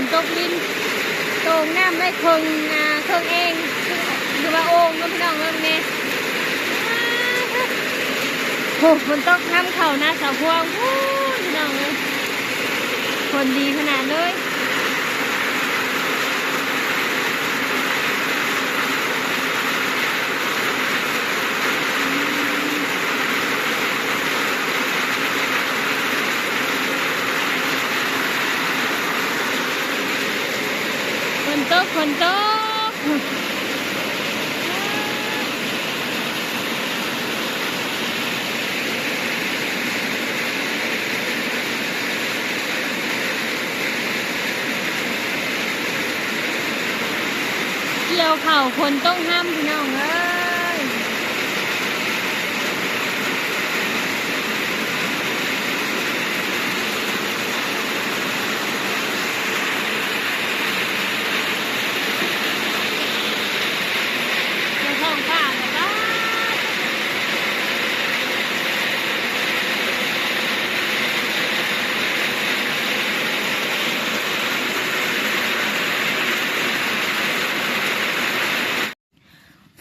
นตกลิ้นโตงน้ำได้เครึ่งอ่าเครึ่งเองคือว่าโอ่งก็พี่น้องเนาะเนี่ยโอ้ฝนตกน้ำเข่านะสาวพวงพี่น้องเลยฝนดีขนาดเลย กฝนตกเกี่ยวเข่าคนต้องห้ามพี่น้องเอ้ยในท้องฟ้าเนี่ยบ้า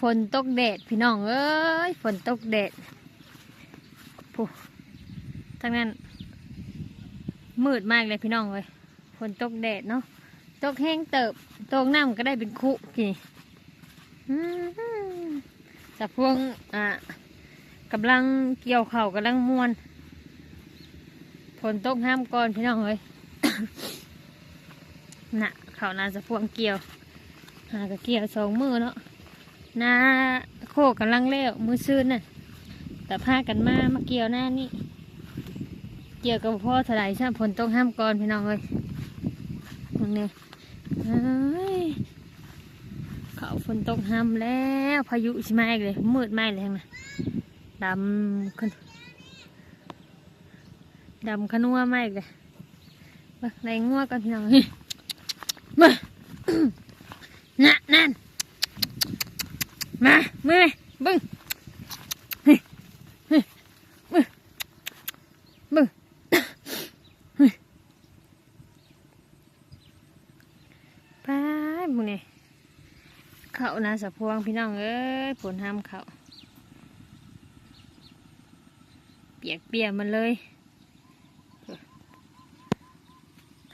ฝนตกแดดพี่น้องเอ้ยฝนตกแดดผู้ทั้งนั้น มืดมากเลยพี่น้องเลยฝนตกแดดเนาะตกแห้งเติบตกน้ำก็ได้เป็นคุกี่แต่พวงอะกำลังเกี่ยวเข่ากำลังมวนฝนตกห้ามก่อนพี่น้องเลยน่ะเขานาจะพวงเกี่ยวหากะเกี่ยวสองมือเนาะ น้าโคกกำลังเล้วมือซื่นน่ะแต่พากันมามาเกี่ยวหน้านี่เกี่ยวกับพ่อถลายใช่ฝนตกห้ามก่อนพี่น้องเลยมึงเนี่ยเขาฝนตกห้ามแล้วพายุใช่ไหมเลยมืดไหมเลยนะดำขึ้นดำขนัวไหมเลยเบิ่งไรงัวกันพี่น้องเฮ้ยมาน่ะนั่น มาเมื่อยเบึ้งเฮ้ยเฮ้ยบึ้งบึ้งป้าดมึงนี่เขานาสะพวงพี่น้องเอ้ยผลห้ามเขาเปียกเปียกมันเลย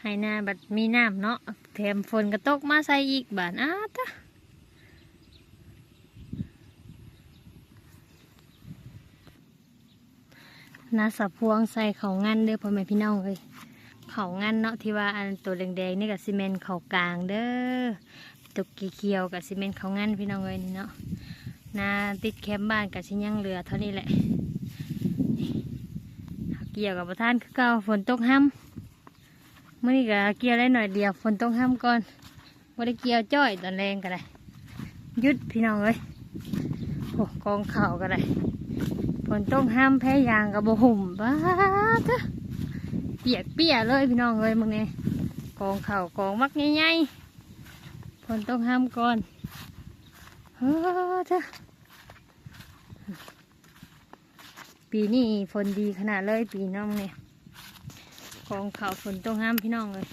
ให้หน้าบัดมีน้ำเนาะแถมฝนกระตกมาใส่อีกบานอ้าตะ นาสะพวงใส่เขางันเด้อพ่อแม่พี่น้องเลยเขางันเนาะที่ว่าอันตัวแดงๆนี่กับซีเมนต์เขากลางเด้อตุกกีเขียวกับซีเมนต์เขางันพี่น้องเอ้ยนี่เนาะนาติดแคมป์บ้านกับชิ้นยังเหลือเท่านี้แหละเกี่ยวกับประธานคือเก่าฝนตกห้ำเมื่อนี้ก็เกี่ยวได้หน่อยเดียวฝนตกห้ำก่อนว่าได้เกี่ยวจ้อยตอนแรงก็ได้หยุดพี่น้องเอ้ยโอ้กองเข่าก็ได้ ฝนตกห้ำแพ้ยางกับบหุ่มบ้าเถอะเปียกเปียกเลยพี่น้องเลยมึงเนี่ยกองเข่ากองมักใหญ่ๆฝนต้องห้ามก่อนเฮ้อเถอะปีนี้ฝนดีขนาดเลยปีน้องเนี่ยกองเข่าฝนต้องห้ามพี่น้องเลย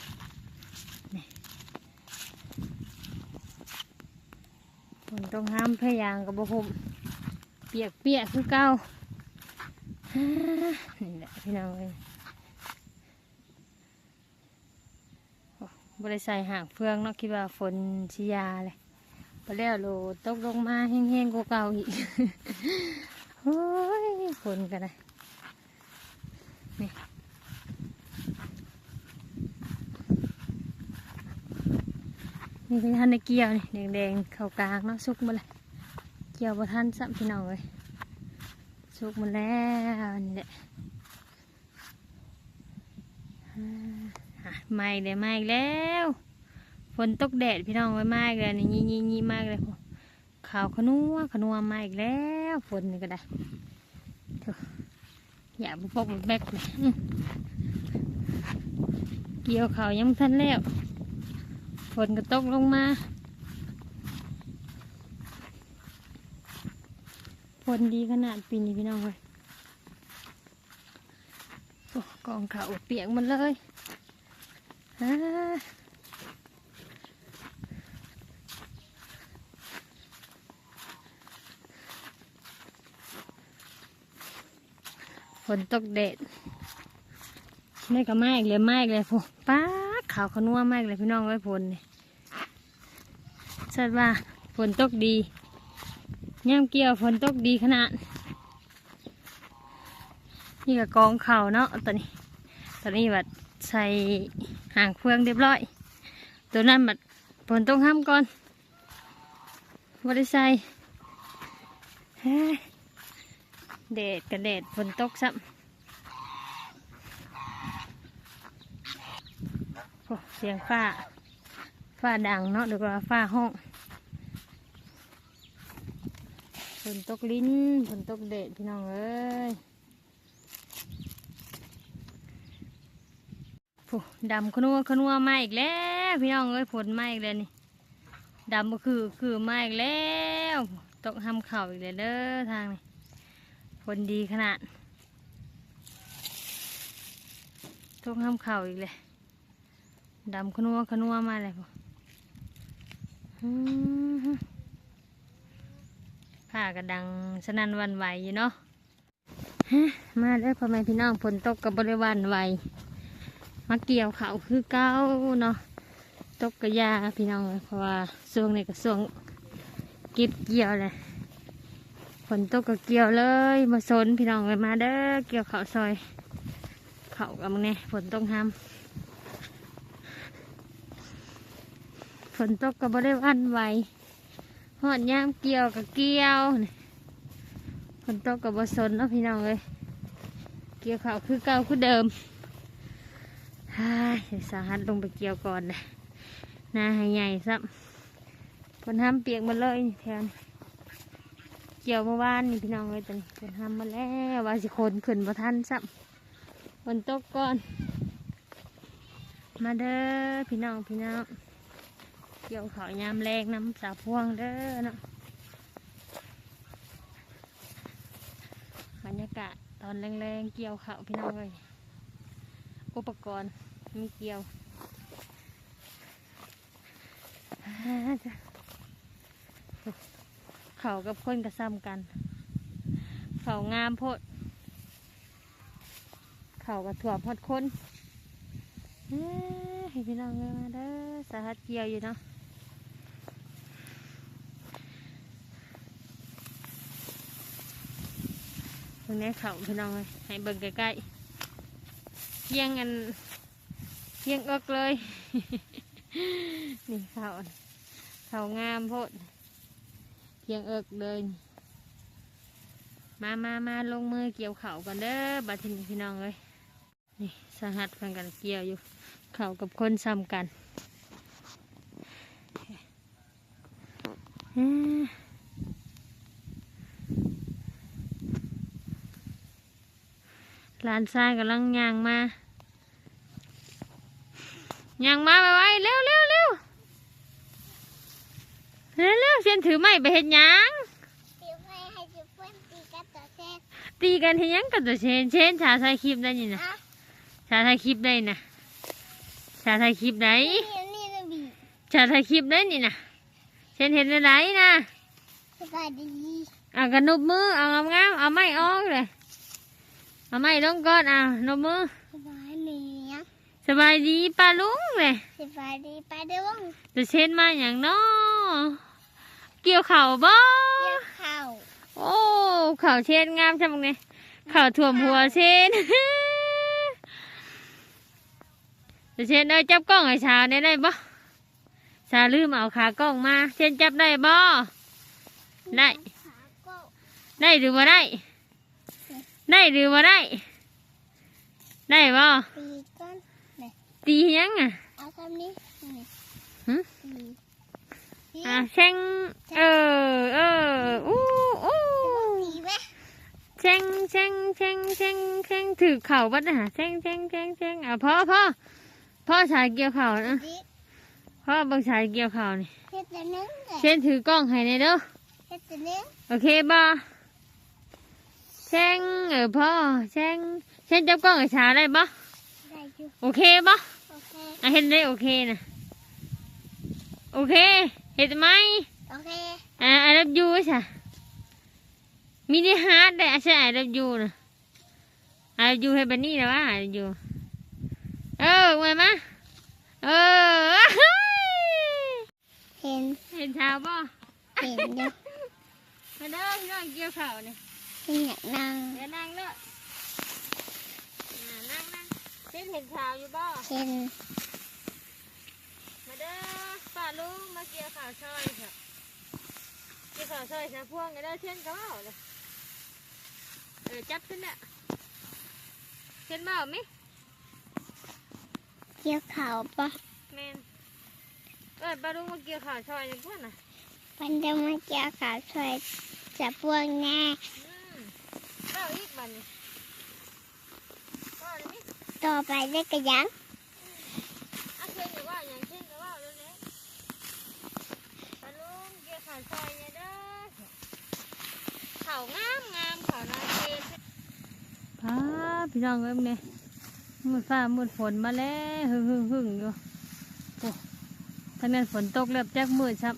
ฝนต้องห้ามพยางกับบุหมเปียกเปียกคือเก่าฮ่า นี่แหละพี่น้องเลยบริใส่ห่างเฟืองเนาะคิดว่าฝนชิยาเลยไปแล้วโลตกลงมาแห้งๆกว่าเก่าอีกโอ้ยฝนกันเลยนี่นี่คือท่านในเกี่ยวนี่แดงๆเข้ากลางเนาะสุกหมาเลยเกี่ยวบ่ท่านสัมพี่น้องเลย สุกหมาแล้วนี่แหละอ่าอะมาอีกเลยมาอีกแล้ว ฝนตกแดดพี่น้องไว้มากเลยนี่ยี่ยี่ยี่มากเลยพอขาวขนัวขนัวมาอีกแล้วฝนนี่ก็ได้อย่าบุพกบุแบกเลยเกี่ยวเขาวยังบ่ทันแล้วฝนก็ตกลงมา ฝนดีขนาดปีนี้พี่น้องเลยโอ้กองเขาวเปียกหมันเลยอ่าฝนตกเด็ดนี่ก็มากเลยมากเลยพวกป้าขาวขนัวมากเลยพี่น้องไว้ยฝนเนี่ชัดว่าฝนตกดี ย่ำเกี่ยวฝนตกดีขนาด นี่ก็กองเข่าเนาะตอนนี้ ตอนนี้บัดใส่ห่างเฟืองเรียบร้อย ตัวนั้นบัดฝนต้องห้ามก่อนบ่ได้ใส่เฮ้ยแดดกับแดดฝนตกซ้ำเสียงฟ้า ฟ้าดังเนาะหรือว่าฟ้าห้องฝ นตกลิ้นฝนตกแดดพี่น้องเอ้ยผู้ดำขนัวขนัวมาอีกแล้วพี่น้องเอ้ยผลมาอีกแล้วนี่ดำก็คือคือมาอีกแล้วตกทำเข่าอีกแล้วเด้อทางนี้ผลดีขนาดตกทำเข่าอีกเลยดำขนัวขนัวมาเลยพวกอือหือ ผ้ากระดังสนั่นวันไหวอยู่เนาะมาเด้อพ่อแม่พี่น้องฝนตกกับบริวารไหวมาเกี่ยวเขาคือเก้าเนาะตกกระยาพี่น้องเพราะว่าช่วงนี้ก็ช่วงเก็บเกี่ยวเลยฝนตกก็เกี่ยวเลย มาสนพี่น้องเลยมาเด้อเกี่ยวเขาซอย เขากับมึงเนี่ยฝนตกห้ามฝนตกก็บ่ได้วันไหว หอดย่ามเกี่ยวกับเกี่ยวนี่ฝนตกกับบสนเนาะพี่น้องเลยเกี่ยวเขาวคือเก่าคือเดิมสาหัสลงไปเกี่ยวก่อนเลยหน้าให้ใหญ่ซ้ำผลห้ามเปียกมาเลยแทนเกี่ยวเมื่อวานนี่พี่น้องเลยตอนนี้ผลห้ามมาแล้วว่าสิคนขึ้นมาทันซ้ำฝนตกก่อน มาเด้อพี่น้องพี่น้อง กี่ยวเขายามแรงน้ำสาพวงเด้อเนาะบรรยากาศตอนแรงๆเกี่ยวเขาพี่น้องเลยอุปกรณ์มีเกี่ยวเขากับคนกระซ้ำกัน เขางามโพดเขากับถั่วพอดคนเอ้ยพี่น้องเลยมาเด้อสาหัสเกี่ยวอยู่เนาะ ตรงนี้เขาพี่น้องเลยให้เบิ่งใกล้ๆเที่ยงอันเที่ยงเอิกเลย นี่เขาเขางามโพดเที่ยงเอิกเลยมามามาลงมือเกี่ยวเขากันเด้อบัดทีนี้พี่น้องเลยนี่สหัสฟังกันเกี่ยวอยู่ เขากับคนซ้ำกันอ่า หลานชายกำลังย่างมาย่างมาไปไว้เร็วเร็วเร็วเร็วเร็วเส้นถือไม้ไปเห็นยังเดี๋ยวไปให้จุเพื่อนตีกันต่อเซตตีกันเห็นยังกับตัวเชนเชนชาไทยคลิปได้ยินนะอะชาไทยคลิปได้นะชาไทยคลิปได้นี่นี่นะบีชาไทยคลิปได้นี่นะเชนเห็นอะไรนะสบายดีเอากันนุบมือเอางามๆเอาไม้ออกเลย เอาไม้ลงก่อนเอานุบมือสบายเหนียงสบายดีป้าลุงเลยสบายดีไปเด้อวงจะเชนมาอย่างน้อเกี่ยวเข่าบ่เกี่ยวเข่าโอ้เข่าเชนงามใช่ไหมเนี่ยเข่าถ่วมหัวเชนจะเชนเอ้ยจับกล้องให้ชาได้ได้บ่ชาลืมเอาขากล้องมาเชนจับได้บ่ได้ขาก็ได้หรือว่าได้ ได้หรือว่าได้ ได้บ่ตีก้อนเนี่ยตียังอะเอาคำนี้นี่หึตีตีอะเช่งเออเอออู้อู้ตีไหมเช่งเช่งเช่งเช่งเช่งถือเข่าบัดนะฮะเช่งเช่งเช่งเช่งอะพ่อพ่อพ่อชายเกี่ยวเข่านะตีพ่อเบังชายเกี่ยวเข่านี่เฮ็ดแต่นึงเลยเช่นถือกล้องให้ในเด้อเฮ็ดแต่นึงโอเคบ่ เช่งเออพ่อเช่งเช่นจับกล้องให้ชาได้บ่ได้อยู่โอเคบ่โอเค อะเห็นได้โอเคนะโอเค เห็นไหมโอเค อ่าไอรับยูใช่มีได้ฮาร์ดได้ใช่ไอรับยูนะไอรับยูให้บันนี่นะวะไอรับยูเออไงมะเออเห็น เห็นเท้าป่ะเห็นอยู่ มาเด้อพี่น้องเกี่ยวเข่าเนี่ย เห็นอยากนั่งเดี๋ยวนั่งเด้ออ่านั่งนั่งเห็นเห็นเท้าอยู่บ่เห็นมาเด้อป้าลุงมาเกี่ยวข่าวซอยค่ะเกี่ยวข่าวซอยนะพวงกันเด้อเช่นกับเบ้าเลยเออจับขึ้นน่ะเช่นเบ้าไหมเกี่ยวเขาปะแมนเออป้าลุงมาเกี่ยวข่าวซอยในพวกน่ะมันจะมาเกี่ยวเขาช่วยจับพวกแน่ อืมเบ้าอีกบันนี่ก็เลยนี่ต่อไปได้กระยังอะเช่นกับว่าอย่างเช่นกับว่าเร็วนี้ป้าลุงเกี่ยวข่าวซอยเนี่ยเด้อข่าวงามงามข่าวนาเกนพาพี่น้องเอ้ยเนี่ยมืดฟ้ามืดฝนมาแล้วหึ่งหึ่งหึ่งอยู่โอ้ทางนั้นฝนตกแล้วจักมืดครับ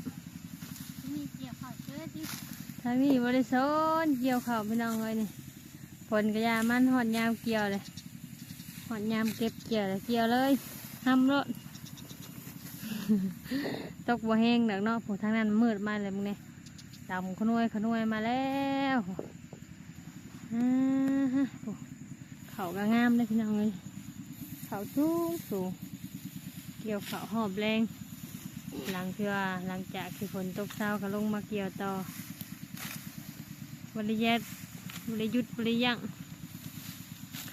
มีเกี่ยวเขาเชื่อดิทางนี้บริสนเกี่ยวข้าวพี่น้องเลยนี่ ฝนกระยามันหอดยามเกี่ยวเลยหอดยามเก็บเกี่ยวเลยเกี่ยวเลยทำรถตกบ่แห้งดอกเนาะผู้ทางนั้นมืดมาเลยมึงเนี่ยดำขนวยขนวยมาแล้วอ่าฮะโอ้เขาก็งามเลยพี่น้องเลยเขาสูงสูงเกี่ยวเขาหอบแรง หลังเทือหลังจากที่ฝนตกเช้าก็ลงมาเกี่ยวต่อบริยัด บริยุทธ์บริยัง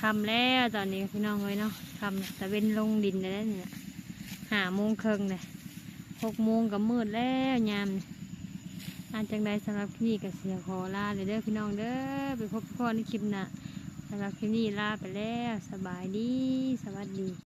คำแล้วตอนนี้พี่น้องเลยเนาะคำตะเวนลงดินแล้วเนี่ยหาโมงครึ่งเลยหกโมงกับมืดแล้วยามอาจังใดสำหรับคลิปนี้กับเสียขอลาเลยเด้อพี่น้องเด้อไปพบพ่อในคลิปหน้าสำหรับคลิปนี้ลาไปแล้วสบายดี สวัสดี